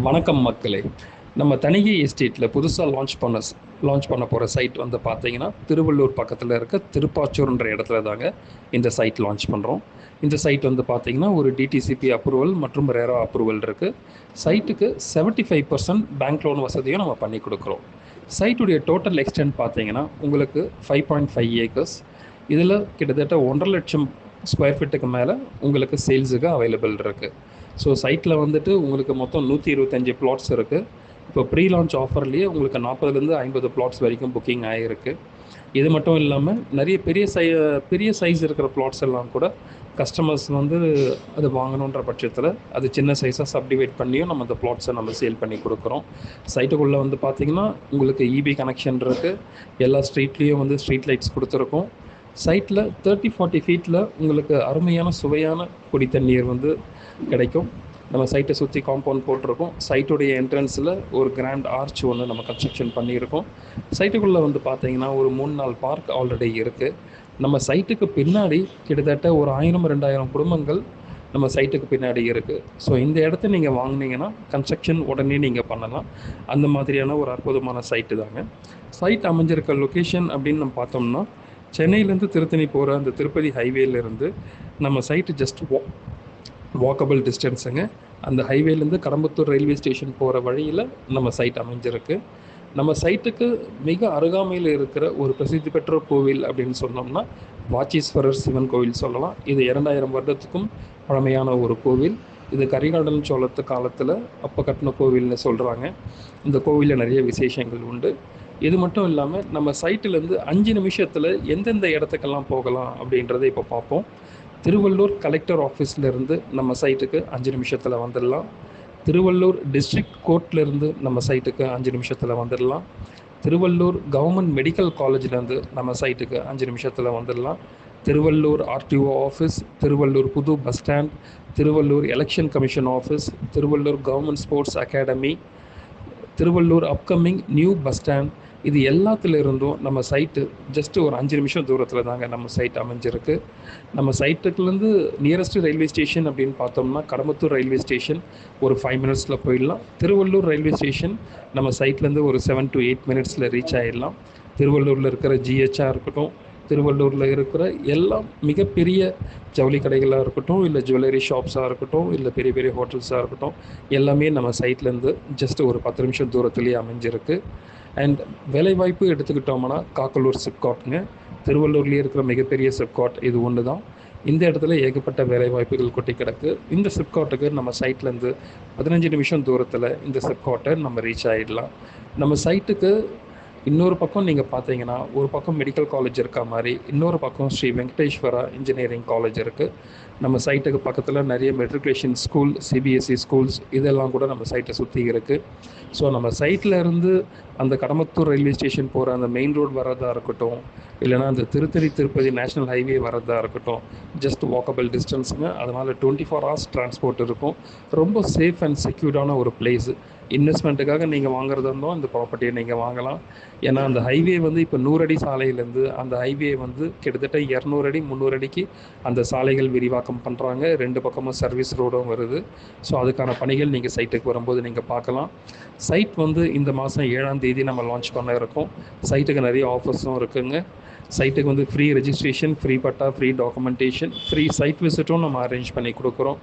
வணக்கம் மக்களே. நம்ம தனிகை எஸ்டேட்டில் புதுசாக லான்ச் பண்ண லான்ச் பண்ண போகிற சைட் வந்து பார்த்தீங்கன்னா திருவள்ளூர் பக்கத்தில் இருக்க திருப்பாச்சூர்ன்ற இடத்துல தாங்க இந்த சைட் லான்ச் பண்ணுறோம் இந்த சைட் வந்து பார்த்தீங்கன்னா ஒரு டிடிசிபி அப்ரூவல் மற்றும் ரேரா அப்ரூவல் இருக்குது சைட்டுக்கு seventy five percent bank loan வசதியும் நம்ம பண்ணி கொடுக்குறோம். சைட்டுடைய டோட்டல் எக்ஸ்டென்ட் பார்த்தீங்கன்னா உங்களுக்கு ஃபைவ் பாயிண்ட் ஃபைவ் ஏக்கர்ஸ் இதில் கிட்டத்தட்ட ஒன்றரை லட்சம் ஸ்கொயர் ஃபீட்டுக்கு மேலே உங்களுக்கு சேல்ஸுக்கு அவைலபிள் இருக்குது ஸோ சைட்டில் வந்துட்டு உங்களுக்கு மொத்தம் நூற்றி இருபத்தஞ்சி பிளாட்ஸ் இருக்குது இப்போ ப்ரீ லான்ச் ஆஃபர்லேயே உங்களுக்கு நாற்பதுலேருந்து ஐம்பது பிளாட்ஸ் வரைக்கும் புக்கிங் ஆகிருக்கு இது மட்டும் இல்லாமல் நிறைய பெரிய சை பெரிய சைஸ் இருக்கிற பிளாட்ஸ் எல்லாம் கூட கஸ்டமர்ஸ் வந்து அது வாங்கணுன்ற பட்சத்தில் அது சின்ன சைஸாக சப்டிவைட் பண்ணியும் நம்ம அந்த பிளாட்ஸை நம்ம சேல் பண்ணி கொடுக்குறோம். சைட்டுக்குள்ளே வந்து பார்த்திங்கன்னா உங்களுக்கு இபி கனெக்ஷன் இருக்குது எல்லா ஸ்ட்ரீட்லேயும் வந்து ஸ்ட்ரீட் லைட்ஸ் கொடுத்துருக்கோம். சைட்டில் தேர்ட்டி ஃபார்ட்டி ஃபீட்டில் உங்களுக்கு அருமையான சுவையான குடி தண்ணீர் வந்து கிடைக்கும். நம்ம சைட்டை சுற்றி காம்பவுண்ட் போட்டிருக்கோம். சைட்டுடைய என்ட்ரன்ஸில் ஒரு கிராண்ட் ஆர்ச் ஒன்று நம்ம கன்ஸ்ட்ரக்ஷன் பண்ணியிருக்கோம். சைட்டுக்குள்ளே வந்து பார்த்தீங்கன்னா ஒரு மூணு நாள் பார்க் ஆல்ரெடி இருக்குது நம்ம சைட்டுக்கு பின்னாடி கிட்டத்தட்ட ஒரு ஆயிரம் ரெண்டாயிரம் குடும்பங்கள் நம்ம சைட்டுக்கு பின்னாடி இருக்குது ஸோ இந்த இடத்த நீங்கள் வாங்கினீங்கன்னா கன்ஸ்ட்ரக்ஷன் உடனே நீங்கள் பண்ணலாம். அந்த மாதிரியான ஒரு அற்புதமான சைட்டு தாங்க. சைட் அமைஞ்சிருக்க லொக்கேஷன் அப்படின்னு நம்ம பார்த்தோம்னா சென்னையிலேருந்து திருத்தணி போகிற அந்த திருப்பதி ஹைவேலேருந்து நம்ம சைட்டு ஜஸ்ட் வா வாக்கபிள் டிஸ்டன்ஸுங்க அந்த ஹைவேலேருந்து கடம்பத்தூர் ரயில்வே ஸ்டேஷன் போகிற வழியில் நம்ம சைட் அமைஞ்சிருக்கு. நம்ம சைட்டுக்கு மிக அருகாமையில் இருக்கிற ஒரு பிரசித்தி பெற்ற கோவில் அப்படின்னு சொன்னோம்னா வாச்சீஸ்வரர் சிவன் கோவில் சொல்லலாம். இது இரண்டாயிரம் வருடத்துக்கும் பழமையான ஒரு கோவில். இது கரிகாலன் சோழத்து காலத்தில் அப்போ கட்டின கோவில்னு சொல்கிறாங்க இந்த கோவிலில் நிறைய விசேஷங்கள் உண்டு. இது மட்டும் இல்லாமல் நம்ம சைட்டிலேருந்து அஞ்சு நிமிஷத்தில் எந்தெந்த இடத்துக்கெல்லாம் போகலாம் அப்படின்றத இப்போ பார்ப்போம். திருவள்ளூர் கலெக்டர் ஆஃபீஸ்லேருந்து நம்ம சைட்டுக்கு அஞ்சு நிமிஷத்தில் வந்துடலாம். திருவள்ளூர் டிஸ்ட்ரிக்ட் கோர்ட்லேருந்து நம்ம சைட்டுக்கு அஞ்சு நிமிஷத்தில் வந்துடலாம். திருவள்ளூர் கவர்மெண்ட் மெடிக்கல் காலேஜ்லேருந்து நம்ம சைட்டுக்கு அஞ்சு நிமிஷத்தில் வந்துடலாம். திருவள்ளூர் ஆர்டிஓ ஆஃபீஸ் திருவள்ளூர் புது bus stand Tiruvallur election commission office Tiruvallur government sports academy Tiruvallur upcoming new bus stand இது எல்லாத்துலேருந்தும் நம்ம சைட்டு ஜஸ்ட்டு ஒரு அஞ்சு நிமிஷம் தூரத்தில் தாங்க நம்ம சைட் அமைஞ்சிருக்கு. நம்ம சைட்டுக்குலேருந்து நியரஸ்ட் ரயில்வே ஸ்டேஷன் அப்படின்னு பார்த்தோம்னா கடம்பத்தூர் ரயில்வே ஸ்டேஷன் ஒரு ஃபைவ் மினிட்ஸில் போயிடலாம். திருவள்ளூர் ரயில்வே ஸ்டேஷன் நம்ம சைட்லேருந்து ஒரு செவன் டு எயிட் மினிட்ஸில் ரீச் ஆகிடலாம் திருவள்ளூரில் இருக்கிற ஜிஹெச்சாக இருக்கட்டும் திருவள்ளூரில் இருக்கிற எல்லாம் மிகப்பெரிய ஜவுளி கடைகளாக இருக்கட்டும் இல்லை ஜுவல்லரி ஷாப்ஸாக இருக்கட்டும் இல்லை பெரிய பெரிய ஹோட்டல்ஸாக இருக்கட்டும் எல்லாமே நம்ம சைட்லேருந்து ஜஸ்ட் ஒரு பத்து நிமிஷம் தூரத்துலேயே அமைஞ்சிருக்கு. அண்ட் வேலைவாய்ப்பு எடுத்துக்கிட்டோம்னா காக்கலூர் சிப்காட்டுங்க திருவள்ளூர்லேயே இருக்கிற மிகப்பெரிய சிப்காட் இது ஒன்று தான் இந்த இடத்துல ஏகப்பட்ட வேலைவாய்ப்புகள் கொட்டி கிடக்கு. இந்த சிப்காட்டுக்கு நம்ம சைட்லேருந்து பதினஞ்சு நிமிஷம் தூரத்தில் இந்த சிப்காட்டை நம்ம ரீச் ஆகிடலாம் நம்ம சைட்டுக்கு இன்னொரு பக்கம் நீங்கள் பார்த்தீங்கன்னா ஒரு பக்கம் மெடிக்கல் காலேஜ் இருக்க மாதிரி இன்னொரு பக்கம் ஸ்ரீ வெங்கடேஸ்வரா இன்ஜினியரிங் காலேஜ் இருக்குது நம்ம சைட்டுக்கு பக்கத்தில் நிறைய மெட்ரிகுலேஷன் ஸ்கூல் சிபிஎஸ்சி ஸ்கூல்ஸ் இதெல்லாம் கூட நம்ம சைட்டை சுற்றி இருக்குது ஸோ நம்ம சைட்டில் இருந்து அந்த கடமத்தூர் ரயில்வே ஸ்டேஷன் போகிற அந்த மெயின் ரோடு வரதா இருக்கட்டும் இல்லைனா அந்த திருத்தணி திருப்பதி நேஷ்னல் ஹைவே வரதா இருக்கட்டும் ஜஸ்ட் வாக்கபிள் டிஸ்டன்ஸுங்க அதனால் டுவெண்ட்டி ஃபோர் ஹவர்ஸ் டிரான்ஸ்போர்ட் இருக்கும். ரொம்ப சேஃப் அண்ட் செக்யூர்டான ஒரு பிளேஸு இன்வெஸ்ட்மெண்ட்டுக்காக நீங்கள் வாங்குறதா இருந்தோம் அந்த ப்ராப்பர்ட்டியை நீங்கள் வாங்கலாம். ஏன்னா அந்த ஹைவே வந்து இப்போ நூறடி சாலையிலேருந்து அந்த ஹைவே வந்து கிட்டத்தட்ட இரநூறு அடி முந்நூறு அடிக்கு அந்த சாலைகள் விரிவாக்கம் பண்ணுறாங்க ரெண்டு பக்கமும் சர்வீஸ் ரோடும் வருது. ஸோ அதுக்கான பணிகள் நீங்கள் சைட்டுக்கு வரும்போது நீங்கள் பார்க்கலாம். சைட் வந்து இந்த மாதம் ஏழாம் தேதி நம்ம லான்ச் பண்ண இருக்கோம். சைட்டுக்கு நிறைய ஆஃபர்ஸும் இருக்குங்க. சைட்டுக்கு வந்து free registration free patta free documentation free site விசிட்டும் நம்ம அரேஞ்ச் பண்ணி கொடுக்குறோம்.